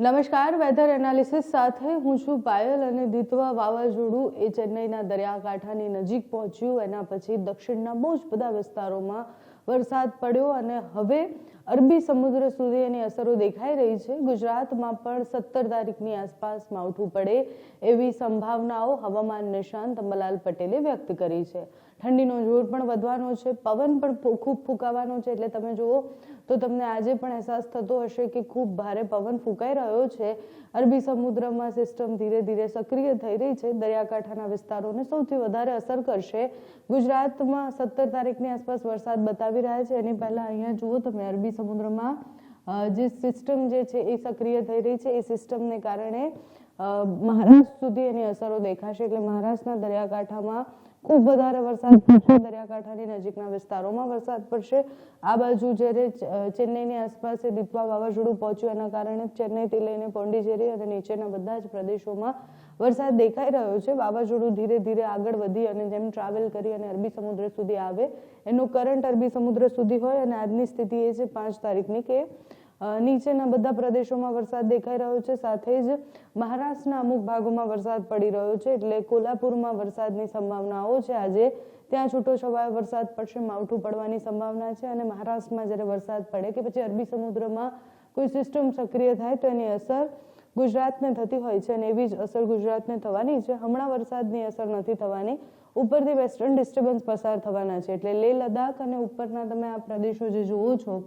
નમસ્કાર weather analysis સાથે હું છું પાયલ અને દિતવા વાવાઝોડું એ ચેન્નઈના દરિયાકાંઠાની નજીક પહોંચ્યું. એના પછી દક્ષિણના બહુ જ બધા વિસ્તારોમાં વરસાદ પડ્યો અને હવે અરબી સમુદ્ર સુધી એની અસરો દેખાઈ રહી છે. ગુજરાતમાં પણ સત્તર તારીખની આસપાસ માવઠું પડે એવી સંભાવનાઓ હવામાન નિષ્ણાંત અંબલાલ પટેલે વ્યક્ત કરી છે. ઠંડીનો જોર પણ વધવાનો છે, પવન પણ ખૂબ ફૂંકાવાનો છે, એટલે તમે જુઓ તો તમને આજે પણ અહેસાસ થતો હશે કે ખૂબ ભારે પવન ફૂંકાઈ રહ્યો છે. અરબી સમુદ્રમાં સિસ્ટમ ધીરે ધીરે સક્રિય થઈ રહી છે. દરિયાકાંઠાના વિસ્તારોને સૌથી વધારે અસર કરશે. ગુજરાતમાં સત્તર તારીખની આસપાસ વરસાદ બતાવી રહ્યા છે. એની પહેલાં અહીંયા જુઓ તમે અરબી સમુદ્રમાં જે સિસ્ટમ જે છે એ સક્રિય થઈ રહી છે. એ સિસ્ટમને કારણે મહારાષ્ટ્ર સુધી એની અસરો દેખાશે એટલે મહારાષ્ટ્રના દરિયાકાંઠામાં ખૂબ વધારે વરસાદ પડશે. દરિયાકાંઠાની નજીકના વિસ્તારોમાં વરસાદ પડશે. આ બાજુ જ્યારે ચેન્નઈની આસપાસ દીપવા વાવાઝોડું પહોંચ્યું, એના કારણે ચેન્નઈથી લઈને પોંડિચેરી અને નીચેના બધા જ પ્રદેશોમાં વરસાદ દેખાઈ રહ્યો છે. વાવાઝોડું ધીરે ધીરે આગળ વધી અને જેમ ટ્રાવેલ કરી અને અરબી સમુદ્ર સુધી આવે, એનું કરંટ અરબી સમુદ્ર સુધી હોય અને આજની સ્થિતિ એ છે પાંચ તારીખની કે નીચેના બધા પ્રદેશોમાં વરસાદ દેખાઈ રહ્યો છે. સાથે જ મહારાષ્ટ્રના અમુક ભાગોમાં વરસાદ પડી રહ્યો છે. એટલે કોલ્હાપુરમાં વરસાદની સંભાવનાઓ છે. આજે ત્યાં છૂટો છવાયો વરસાદ પડશે, માવઠું પડવાની સંભાવના છે અને મહારાષ્ટ્રમાં જ્યારે વરસાદ પડે કે પછી અરબી સમુદ્રમાં કોઈ સિસ્ટમ સક્રિય થાય તો એની અસર ગુજરાતને થતી હોય છે અને એવી જ અસર ગુજરાતને થવાની છે. હમણાં વરસાદની અસર નથી થવાની. ઉપરથી વેસ્ટર્ન ડિસ્ટર્બન્સ પસાર થવાના છે. એટલે લેહ લદ્દાખ અને ઉપરના તમે આ પ્રદેશો જે જુઓ છો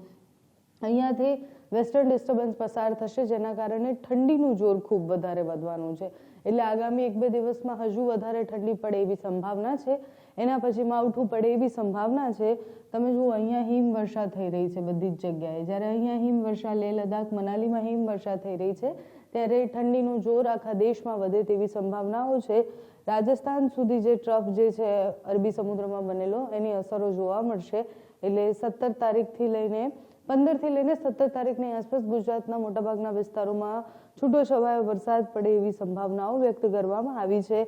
અહીંયાથી વેસ્ટર્ન ડિસ્ટર્બન્સ પસાર થશે, જેના કારણે ઠંડીનું જોર ખૂબ વધારે વધવાનું છે. એટલે આગામી એક બે દિવસમાં હજુ વધારે ઠંડી પડે એવી સંભાવના છે. એના પછી માવઠું પડે એવી સંભાવના છે. તમે જુઓ, અહીંયા હિમવર્ષા થઈ રહી છે બધી જ જગ્યાએ. જ્યારે અહીંયા હિમવર્ષા, લેહ લદ્દાખ, મનાલીમાં હિમવર્ષા થઈ રહી છે, ત્યારે ઠંડીનું જોર આખા દેશમાં વધે તેવી સંભાવનાઓ છે. રાજસ્થાન સુધી જે ટ્રફ જે છે, અરબી સમુદ્રમાં બનેલો, એની અસરો જોવા મળશે. એટલે સત્તર તારીખથી લઈને પંદરથી લઈને સત્તર તારીખની આસપાસ ગુજરાતના મોટાભાગના વિસ્તારોમાં છૂટો છવાયો વરસાદ પડે એવી સંભાવનાઓ વ્યક્ત કરવામાં આવી છે.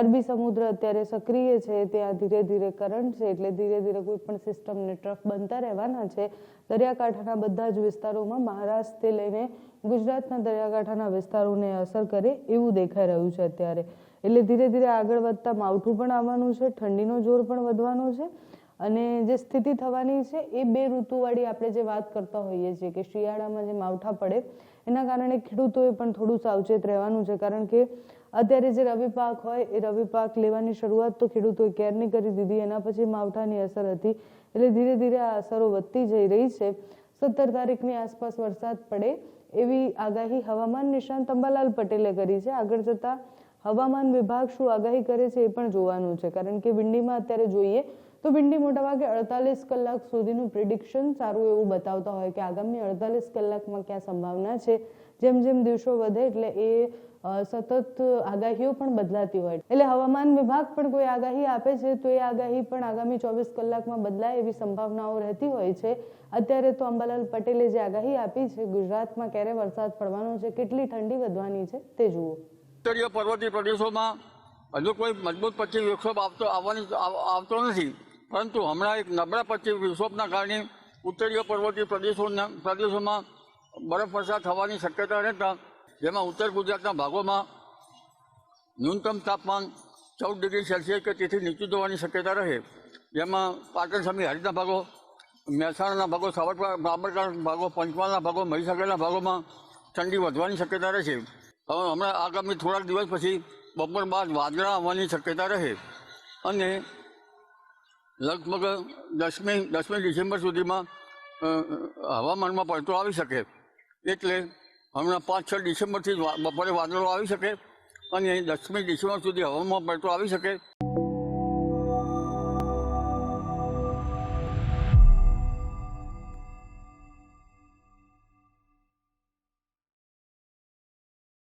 અરબી સમુદ્ર અત્યારે સક્રિય છે, ત્યાં ધીરે ધીરે કરંટ છે, એટલે ધીરે ધીરે કોઈ પણ સિસ્ટમને ટ્રફ બનતા રહેવાના છે. દરિયાકાંઠાના બધા જ વિસ્તારોમાં મહારાષ્ટ્રથી લઈને ગુજરાતના દરિયાકાંઠાના વિસ્તારોને અસર કરે એવું દેખાઈ રહ્યું છે અત્યારે. એટલે ધીરે ધીરે આગળ વધતા માવઠું પણ આવવાનું છે, ઠંડીનો જોર પણ વધવાનો છે. અને જે સ્થિતિ થવાની છે એ બે ઋતુવાળી આપણે જે વાત કરતા હોઈએ છીએ કે શિયાળામાં જે માવઠા પડે, એના કારણે ખેડૂતોએ પણ થોડું સાવચેત રહેવાનું છે. કારણ કે અત્યારે જે રવિ પાક હોય, એ રવિ પાક લેવાની શરૂઆત તો ખેડૂતોએ ક્યારની કરી દીધી, એના પછી માવઠાની અસર હતી. એટલે ધીરે ધીરે આ અસરો વધતી જઈ રહી છે. સત્તર તારીખની આસપાસ વરસાદ પડે એવી આગાહી હવામાન નિષ્ણાંત અંબાલાલ પટેલે કરી છે. આગળ જતા હવામાન વિભાગ શું આગાહી કરે છે એ પણ જોવાનું છે. કારણ કે વિંડીમાં અત્યારે જોઈએ તો વિંડી મોટાભાગે અડતાલીસ કલાક સુધીનું પ્રિડિક્શન સારું એવું બતાવતા હોય કે આગામી અડતાલીસ કલાકમાં ક્યાં સંભાવના છે, જેમ જેમ દિવસો વધે એટલે એ સતત આગાહીઓ પણ બદલાતી હોય. એટલે હવામાન વિભાગ પણ કોઈ આગાહી આપે છે, તો એ આગાહી પણ આગામી ચોવીસ કલાકમાં બદલાય એવી સંભાવનાઓ રહેતી હોય છે. અત્યારે તો અંબાલાલ પટેલે જે આગાહી આપી છે, ગુજરાતમાં ક્યારે વરસાદ પડવાનો છે, કેટલી ઠંડી વધવાની છે, તે જુઓ. ઉત્તરીય પર્વતીય પ્રદેશોમાં હજુ કોઈ મજબૂત પછી વિક્ષોભ આવતો, આવવાની આવતો નથી. પરંતુ હમણાં એક નબળા પછી વિક્ષોભના કારણે ઉત્તરીય પર્વતીય પ્રદેશોના પ્રદેશોમાં બરફવર્ષા થવાની શક્યતા રહેતા, જેમાં ઉત્તર ગુજરાતના ભાગોમાં ન્યૂનતમ તાપમાન ચૌદ ડિગ્રી સેલ્સિયસ કે તેથી નીચું જવાની શક્યતા રહે. જેમાં પાટણ સમી હરિતના ભાગો, મહેસાણાના ભાગો સાવરકુંડલા બાબરકાંઠા ભાગો, પંચમહાલના ભાગો, મહીસાગરના ભાગોમાં ઠંડી વધવાની શક્યતા રહે છે. હવે હમણાં આગામી થોડાક દિવસ પછી બપોર બાદ વાદળા આવવાની શક્યતા રહે. અને લગભગ દસમી દસમી ડિસેમ્બર સુધીમાં હવામાનમાં પલટો આવી શકે. એટલે હમણાં પાંચ, છ ડિસેમ્બરથી બપોરે વાદળો આવી શકે અને દસમી ડિસેમ્બર સુધી હવામાન પલટો આવી શકે.